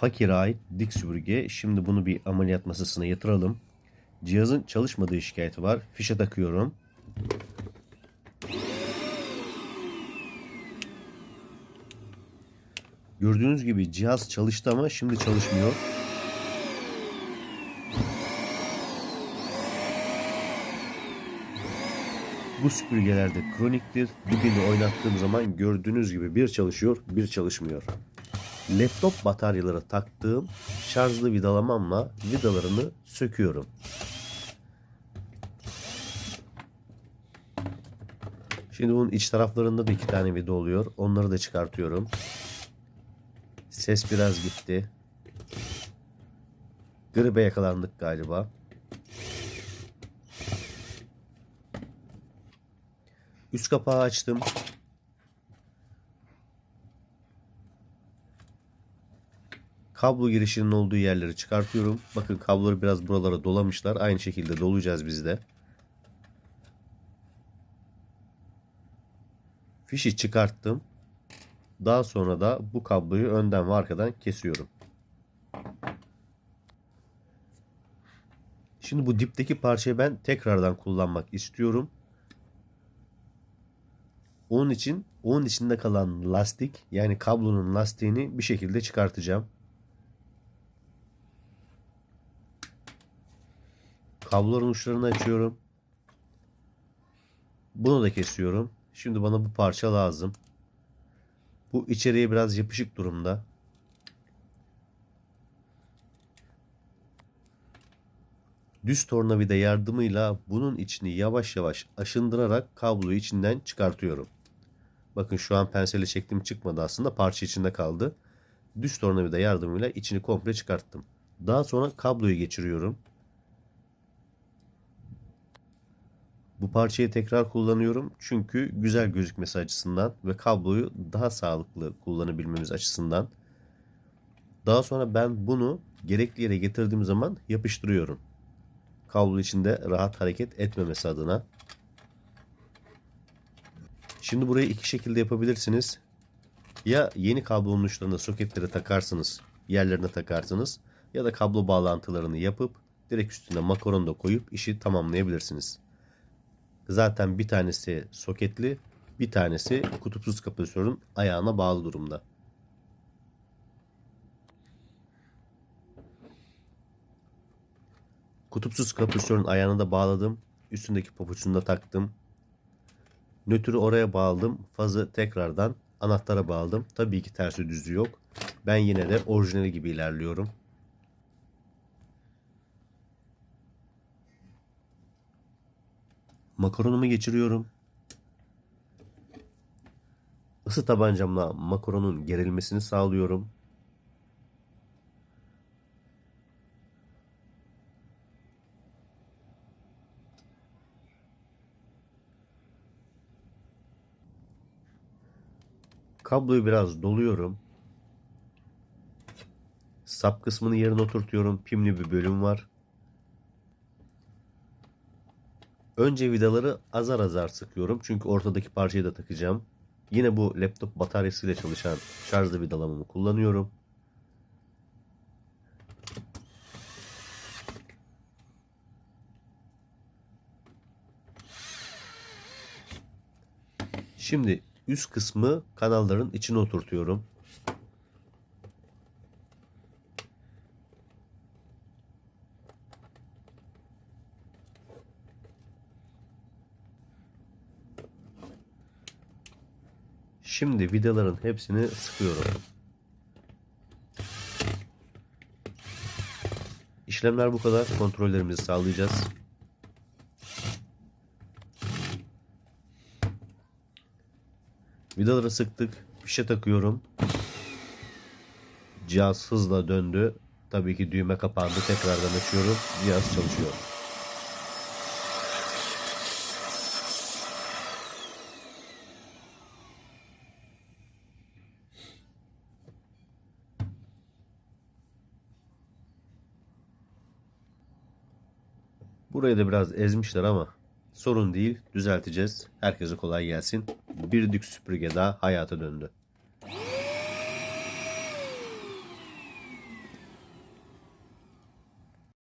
Fakir'e ait dik süpürge. Şimdi bunu bir ameliyat masasına yatıralım. Cihazın çalışmadığı şikayeti var. Fişe takıyorum. Gördüğünüz gibi cihaz çalıştı ama şimdi çalışmıyor. Bu süpürgelerde kroniktir. Dibini oynattığım zaman gördüğünüz gibi bir çalışıyor, bir çalışmıyor. Laptop bataryaları taktığım şarjlı vidalamamla vidalarını söküyorum. Şimdi bunun iç taraflarında da iki tane vida oluyor. Onları da çıkartıyorum. Ses biraz gitti. Gribe yakalandık galiba. Üst kapağı açtım. Kablo girişinin olduğu yerleri çıkartıyorum. Bakın kabloları biraz buralara dolamışlar. Aynı şekilde dolayacağız biz de. Fişi çıkarttım. Daha sonra da bu kabloyu önden ve arkadan kesiyorum. Şimdi bu dipteki parçayı ben tekrardan kullanmak istiyorum. Onun için onun içinde kalan lastik yani kablonun lastiğini bir şekilde çıkartacağım. Kabloların uçlarını açıyorum. Bunu da kesiyorum. Şimdi bana bu parça lazım. Bu içeriye biraz yapışık durumda. Düz tornavida yardımıyla bunun içini yavaş yavaş aşındırarak kabloyu içinden çıkartıyorum. Bakın şu an penselle çektim çıkmadı aslında parça içinde kaldı. Düz tornavida yardımıyla içini komple çıkarttım. Daha sonra kabloyu geçiriyorum. Bu parçayı tekrar kullanıyorum çünkü güzel gözükmesi açısından ve kabloyu daha sağlıklı kullanabilmemiz açısından. Daha sonra ben bunu gerekli yere getirdiğim zaman yapıştırıyorum. Kablo içinde rahat hareket etmemesi adına. Şimdi burayı iki şekilde yapabilirsiniz. Ya yeni kablonun uçlarına soketleri takarsınız, yerlerine takarsınız ya da kablo bağlantılarını yapıp direkt üstüne makaron da koyup işi tamamlayabilirsiniz. Zaten bir tanesi soketli, bir tanesi kutupsuz kapasitörün ayağına bağlı durumda. Kutupsuz kapasitörün ayağını da bağladım. Üstündeki papuçunu da taktım. Nötrü oraya bağladım. Fazı tekrardan anahtara bağladım. Tabii ki tersi düzü yok. Ben yine de orijinali gibi ilerliyorum. Makaronumu geçiriyorum. Isı tabancamla makaronun gerilmesini sağlıyorum. Kabloyu biraz doluyorum. Sap kısmını yerine oturtuyorum. Pimli bir bölüm var. Önce vidaları azar azar sıkıyorum. Çünkü ortadaki parçayı da takacağım. Yine bu laptop bataryasıyla çalışan şarjlı vidalamamı kullanıyorum. Şimdi üst kısmı kanalların içine oturtuyorum. Şimdi vidaların hepsini sıkıyorum. İşlemler bu kadar. Kontrollerimizi sağlayacağız. Vidaları sıktık. Fişe takıyorum. Cihaz hızla döndü. Tabii ki düğme kapandı. Tekrardan açıyorum. Cihaz çalışıyor. Burayı da biraz ezmişler ama sorun değil düzelteceğiz. Herkese kolay gelsin. Bir dük süpürge daha hayata döndü.